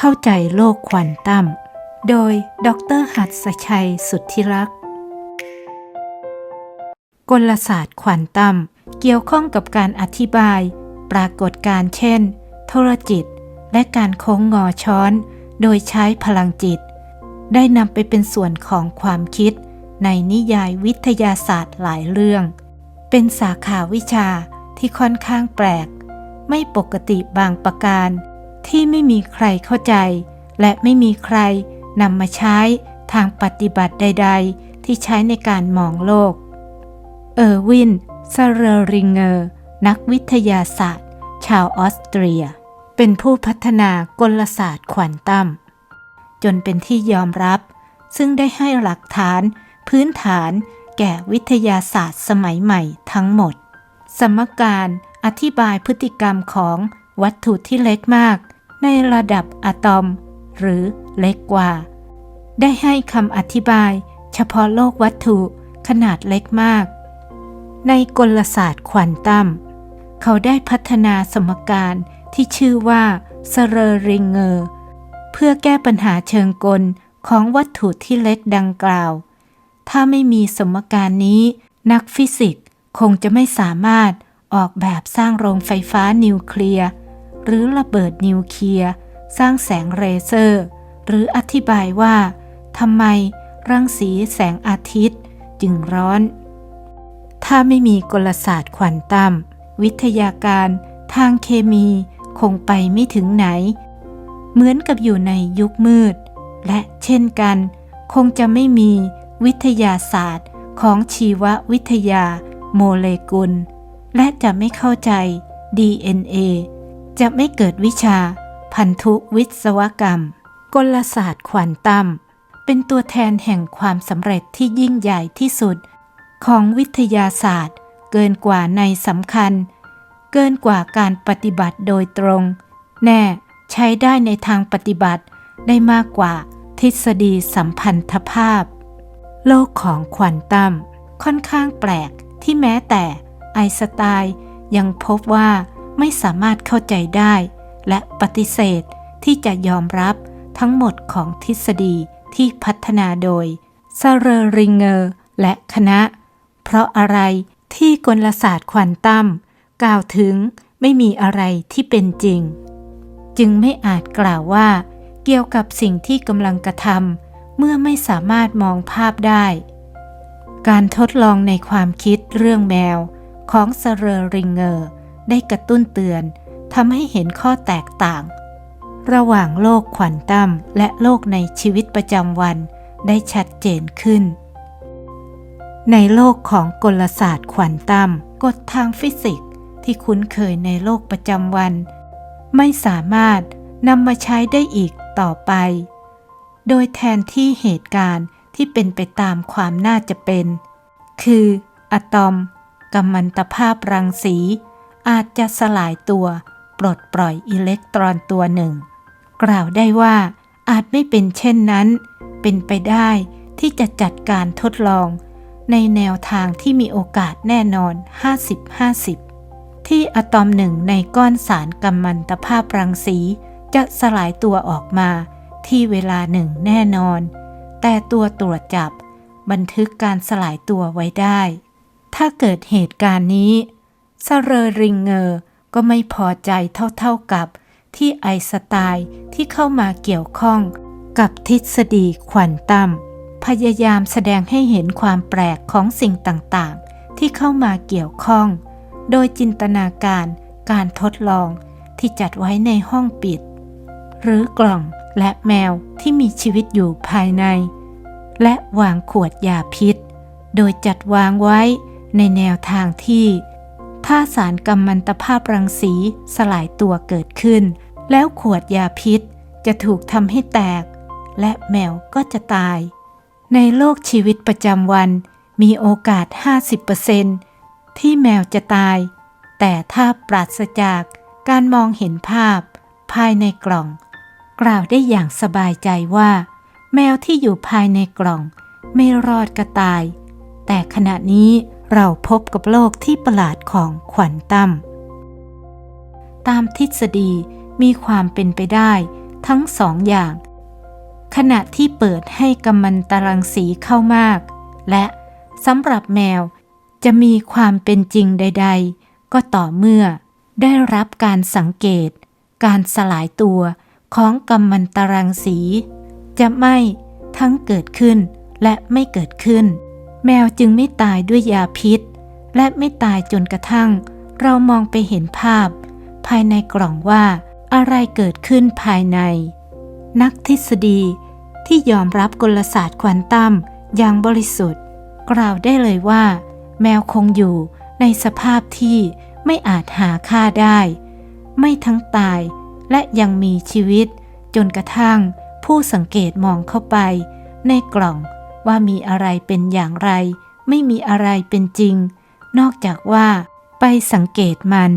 เข้าใจโลกควอนตัม โดย ดรหัสชัยสุทธิรักษ์ กลศาสตร์ควอนตัม เกี่ยวข้องกับการอธิบาย ปรากฏการ์เช่น โทรจิต และการโค้งงอช้อน โดยใช้พลังจิต ได้นำไปเป็นส่วนของความคิด ในนิยายวิทยาศาสตร์หลายเรื่อง เป็นสาขาวิชาที่ค่อนข้างแปลก ไม่ปกติบางประการ ที่ไม่มีใครเข้าใจ และไม่มีใครนำมาใช้ทางปฏิบัติใด ๆ ที่ใช้ในการมองโลก เออร์วินซาเรริงเกอร์ นักวิทยาศาสตร์ ชาวออสเตรีย เป็นผู้พัฒนากลศาสตร์ควอนตัมจนเป็นที่ยอมรับ ซึ่งได้ให้หลักฐานพื้นฐานแก่วิทยาศาสตร์สมัยใหม่ทั้งหมด สมการอธิบายพฤติกรรมของวัตถุที่เล็กมาก ในระดับอะตอม หรือเล็กกว่า ได้ให้คำอธิบายเฉพาะโลกวัตถุขนาดเล็กมาก ในกลศาสตร์ควอนตัม เขาได้พัฒนาสมการที่ชื่อว่าสเรริงเกอร์เพื่อแก้ปัญหาเชิงกลของวัตถุที่เล็กดังกล่าว ถ้าไม่มีสมการนี้ นักฟิสิกส์คงจะไม่สามารถออกแบบสร้างโรงไฟฟ้านิวเคลียร์ หรือระเบิดนิวเคลียร์สร้างแสงเรเซอร์ หรืออธิบายว่าทำไมรังสีแสงอาทิตย์จึงร้อน ถ้าไม่มีกลศาสตร์ควอนตัมวิทยาการทางเคมีคงไปไม่ถึงไหน เหมือนกับอยู่ในยุคมืด และเช่นกัน คงจะไม่มีวิทยาศาสตร์ของชีววิทยาโมเลกุล และจะไม่เข้าใจ DNA จะไม่เกิดวิชา พันธุวิศวกรรม กลศาสตร์ควอนตัมเป็นตัวแทนแห่งความสำเร็จที่ยิ่งใหญ่ที่สุด ของวิทยาศาสตร์ เกินกว่าในสำคัญ เกินกว่าการปฏิบัติโดยตรง แน่ใช้ได้ในทางปฏิบัติได้มากกว่าทฤษฎีสัมพันธภาพ โลกของควอนตัมค่อนข้างแปลกที่แม้แต่ไอสไตน์ยังพบว่า ไม่สามารถเข้าใจได้ และปฏิเสธที่จะยอมรับทั้งหมดของทฤษฎีที่พัฒนาโดยซาเรริงเกอร์และคณะ เพราะอะไรที่กลศาสตร์ควอนตัมกล่าวถึงไม่มีอะไรที่เป็นจริง จึงไม่อาจกล่าวว่า เกี่ยวกับสิ่งที่กำลังกระทำเมื่อไม่สามารถมองภาพได้ การทดลองในความคิดเรื่องแมวของซาเรริงเกอร์ ได้กระตุ้นเตือนทำให้เห็นข้อแตกต่าง ระหว่างโลกควอนตัมและโลกในชีวิตประจำวันได้ชัดเจนขึ้น ในโลกของกลศาสตร์ควอนตัมกฎทางฟิสิกส์ที่คุ้นเคยในโลกประจำวัน ไม่สามารถนำมาใช้ได้อีกต่อไป โดยแทนที่เหตุการณ์ที่เป็นไปตามความน่าจะเป็น คืออะตอมกัมมันตภาพรังสี อาจจะสลายตัว ปลดปล่อยอิเล็กตรอนตัวหนึ่ง กล่าวได้ว่าอาจไม่เป็นเช่นนั้น เป็นไปได้ที่จะจัดการทดลอง ในแนวทางที่มีโอกาสแน่นอน 50-50 ที่อะตอมหนึ่งในก้อนสารกัมมันตภาพรังสีจะสลายตัวออกมาที่เวลาหนึ่งแน่นอน แต่ตัวตรวจจับบันทึกการสลายตัวไว้ได้ ถ้าเกิดเหตุการณ์นี้ ซาเรริงเกอร์ก็ไม่พอใจเท่าๆกับที่ไอสไตน์ที่เข้ามาเกี่ยวข้องกับทฤษฎีควอนตัมพยายามแสดงให้เห็นความแปลกของสิ่งต่างๆ ที่เข้ามาเกี่ยวข้อง โดยจินตนาการการทดลองที่จัดไว้ในห้องปิด หรือกล่องและแมวที่มีชีวิตอยู่ภายใน และวางขวดยาพิษ โดยจัดวางไว้ในแนวทางที่ ถ้าสารกัมมันตภาพรังสีสลายตัวเกิดขึ้น แล้วขวดยาพิษจะถูกทำให้แตก และแมวก็จะตาย ในโลกชีวิตประจำวันมีโอกาส 50%ที่แมวจะตาย แต่ถ้าปราศจากการมองเห็นภาพ ภายในกล่อง กล่าวได้อย่างสบายใจว่า แมวที่อยู่ภายในกล่อง ไม่รอดก็ตาย แต่ขณะนี้ เราพบกับโลกที่ประหลาดของควอนตัมตามทฤษฎีมีความเป็นไปได้ทั้งสองอย่าง ขณะที่เปิดให้กัมมันตรังสีเข้ามาก และสำหรับแมวจะมีความเป็นจริงใด ๆ ก็ต่อเมื่อได้รับการสังเกต การสลายตัวของกัมมันตรังสี จะไม่ทั้งเกิดขึ้นและไม่เกิดขึ้น แมวจึงไม่ตายด้วยยาพิษ และไม่ตายจนกระทั่ง เรามองไปเห็นภาพ ภายในกล่องว่าอะไรเกิดขึ้นภายใน นักทฤษฎีที่ยอมรับกลศาสตร์ควอนตัมอย่างบริสุทธิ์ กล่าวได้เลยว่า แมวคงอยู่ในสภาพที่ไม่อาจหาค่าได้ ไม่ทั้งตายและยังมีชีวิต จนกระทั่งผู้สังเกตมองเข้าไป ในกล่อง ว่ามีอะไรเป็นอย่างไร ไม่มีอะไรเป็นจริง นอกจากว่าไปสังเกตมัน